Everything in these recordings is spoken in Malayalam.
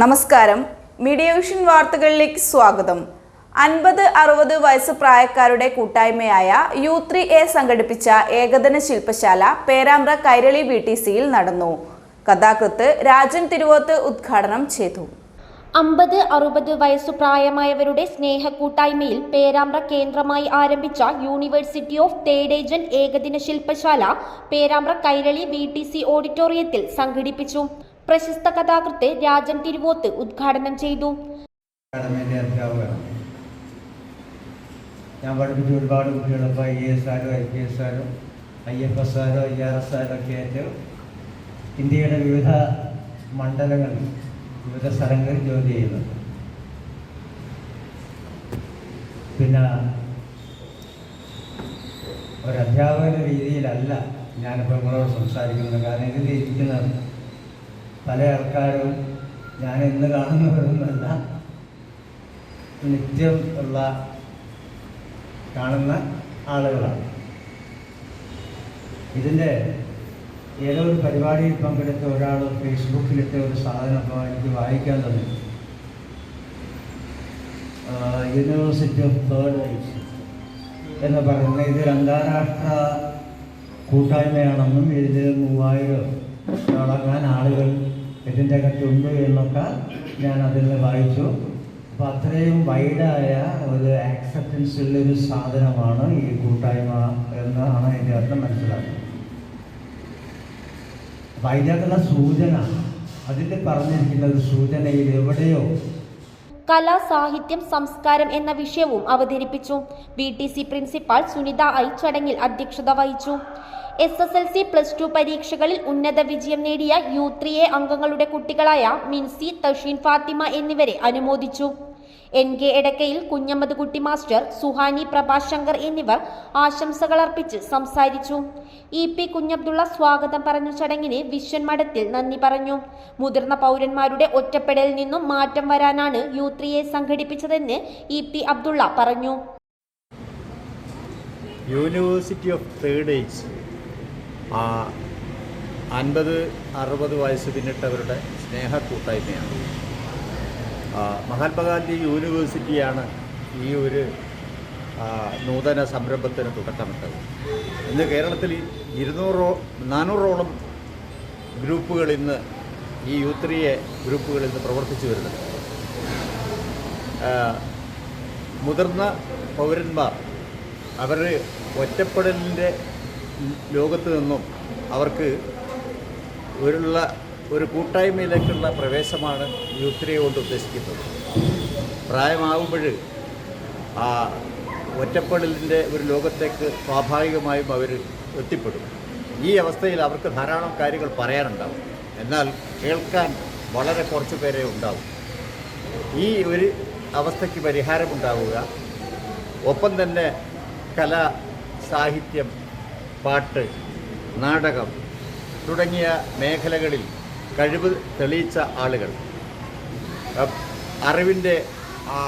നമസ്കാരം. മീഡിയ വിഷൻ വാർത്തകളിലേക്ക് സ്വാഗതം. അൻപത് അറുപത് വയസ്സ് പ്രായക്കാരുടെ കൂട്ടായ്മയായ യു ത്രീ എ സംഘടിപ്പിച്ച ഏകദിന ശില്പശാല പേരാമ്പ്ര കൈരളി ബി ടി സിയിൽ നടന്നു. കഥാകൃത്ത് രാജൻ തിരുവോത്ത് ഉദ്ഘാടനം ചെയ്തു. അമ്പത് അറുപത് വയസ്സു പ്രായമായവരുടെ സ്നേഹക്കൂട്ടായ്മയിൽ പേരാമ്പ്ര കേന്ദ്രമായി ആരംഭിച്ച യൂണിവേഴ്സിറ്റി ഓഫ് തേഡേജൻ ഏകദിന ശില്പശാല Perambra Kairali V T C ഓഡിറ്റോറിയത്തിൽ സംഘടിപ്പിച്ചു. പ്രശസ്ത കഥാകൃത്ത് രാജൻ തിരുവോത്ത് ഉദ്ഘാടനം ചെയ്തു. ഞാൻ പഠിപ്പിച്ച ഒരുപാട് കുട്ടികളിപ്പോൾ ഐ എ എസ് ആരോ ഐ പി എസ് ആരോ ഐ എഫ് എസ് ആരോ ഐ ആർ എസ് ആരോ ഒക്കെ ആയിട്ട് ഇന്ത്യയുടെ വിവിധ മണ്ഡലങ്ങളിൽ വിവിധ സ്ഥലങ്ങളിൽ ജോലി ചെയ്യുന്നുണ്ട്. പിന്നെ ഒരു അധ്യാപകന രീതിയിലല്ല ഞാനിപ്പോൾ നിങ്ങളോട് സംസാരിക്കുന്നത്. കാരണം ഇതിൽ ഇരിക്കുന്നത് പല ആൾക്കാരും ഞാൻ ഇന്ന് കാണുന്നവരൊന്നുമല്ല. നിത്യം ഉള്ള കാണുന്ന ആളുകളാണ്. ഇതിന്റെ ഏതോ ഒരു പരിപാടിയിൽ പങ്കെടുത്ത ഒരാൾ ഫേസ്ബുക്കിലിട്ട ഒരു സാധനം അപ്പോൾ എനിക്ക് വായിക്കാൻ തന്നെ. യൂണിവേഴ്സിറ്റി ഓഫ് തേർഡ് ഏജ് എന്ന് പറയുന്ന ഇതൊരു അന്താരാഷ്ട്ര കൂട്ടായ്മയാണെന്നും ഇതിൽ മൂവായിരം തുടങ്ങാൻ ആളുകൾ ഇതിന്റെ അകത്തുണ്ട് എന്നൊക്കെ ഞാൻ അതിൽ വായിച്ചു. അപ്പോൾ അത്രയും വൈഡായ ഒരു ആക്സെപ്റ്റൻസ് ഉള്ളൊരു സാധനമാണ് ഈ കൂട്ടായ്മ എന്നാണ് എന്റെ അർത്ഥം മനസ്സിലാക്കുന്നത്. അപ്പം അതിന്റെ അകത്തുള്ള സൂചന അതിൽ പറഞ്ഞിരിക്കുന്ന ഒരു സൂചനയിൽ എവിടെയോ കല സാഹിത്യം സംസ്കാരം എന്ന വിഷയവും അവതരിപ്പിച്ചു. V T C principal Sunitha I ചടങ്ങിൽ അധ്യക്ഷത വഹിച്ചു. S S L C plus two പരീക്ഷകളിൽ ഉന്നത വിജയം നേടിയ യു ത്രീ എ അംഗങ്ങളുടെ കുട്ടികളായ മിൻസി തഷീൻ ഫാത്തിമ എന്നിവരെ അനുമോദിച്ചു. എൻ കെ എടക്കയിൽ കുഞ്ഞമ്മദ് കുട്ടി മാസ്റ്റർ സുഹാനി പ്രഭാശങ്കർ എന്നിവർ ആശംസകൾ അർപ്പിച്ച് സംസാരിച്ചു. ഇ പി കുഞ്ഞബ്ദുള്ള സ്വാഗതം പറഞ്ഞ ചടങ്ങിന് വിശ്വൻ മഠത്തിൽ നന്ദി പറഞ്ഞു. മുതിർന്ന പൗരന്മാരുടെ ഒറ്റപ്പെടലിൽ നിന്നും മാറ്റം വരാനാണ് യൂത്രിയെ സംഘടിപ്പിച്ചതെന്ന് ഇ പി അബ്ദുള്ള പറഞ്ഞു. യൂണിവേഴ്സിറ്റി ഓഫ് തേർഡ് ഏജ് അൻപത് അറുപത് വയസ്സ് പിന്നിട്ടവരുടെ സ്നേഹ കൂട്ടായ്മയാണ്. മഹാത്മാഗാന്ധി യൂണിവേഴ്സിറ്റിയാണ് ഈ ഒരു നൂതന സംരംഭത്തിന് തുടക്കമിട്ടത്. ഇന്ന് കേരളത്തിൽ ഇരുന്നൂറോ നാനൂറോളം ഗ്രൂപ്പുകൾ ഇന്ന് ഈ യൂത്രിയെ ഗ്രൂപ്പുകൾ ഇന്ന് പ്രവർത്തിച്ചു വരുന്നുണ്ട്. മുതിർന്ന പൗരന്മാർ അവർ ഒറ്റപ്പെടലിന്റെ ലോകത്ത് നിന്നും അവർക്ക് ഒരുള്ള ഒരു കൂട്ടായ്മയിലേക്കുള്ള പ്രവേശമാണ് യൂത്രിയെ കൊണ്ട് ഉദ്ദേശിക്കുന്നത്. പ്രായമാകുമ്പോൾ ആ ഒറ്റപ്പെടലിന്റെ ഒരു ലോകത്തേക്ക് സ്വാഭാവികമായും അവർ എത്തിപ്പെടും. ഈ അവസ്ഥയിൽ അവർക്ക് ധാരാളം കാര്യങ്ങൾ പറയാനുണ്ടാവും. എന്നാൽ കേൾക്കാൻ വളരെ കുറച്ച് പേരെ ഉണ്ടാവും. ഈ ഒരു അവസ്ഥയ്ക്ക് പരിഹാരമുണ്ടാവുക ഒപ്പം തന്നെ കല സാഹിത്യം പാട്ട് നാടകം തുടങ്ങിയ മേഖലകളിൽ കഴിവ് തെളിയിച്ച ആളുകൾ. അറിവിന്റെ ആ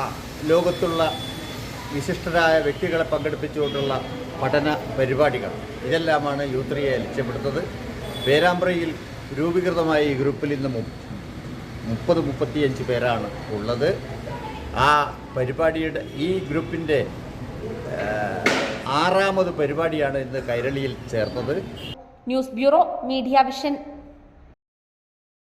ലോകത്തുള്ള വിശിഷ്ടരായ വ്യക്തികളെ പങ്കെടുപ്പിച്ചുകൊണ്ടുള്ള പഠന പരിപാടികൾ. ഇതെല്ലാമാണ് യൂത്രിയെ ലക്ഷ്യപ്പെടുത്തത് പേരാമ്പ്രയിൽ രൂപീകൃതമായ ഈ ഗ്രൂപ്പിൽ ഇന്ന് മുപ്പത് മുപ്പത്തിയഞ്ച് പേരാണ് ഉള്ളത്. ആ പരിപാടിയുടെ ഈ ഗ്രൂപ്പിന്റെ ആറാമത് പരിപാടിയാണ് ഇന്ന് കൈരളിയിൽ ചേർന്നത്. News bureau media vision.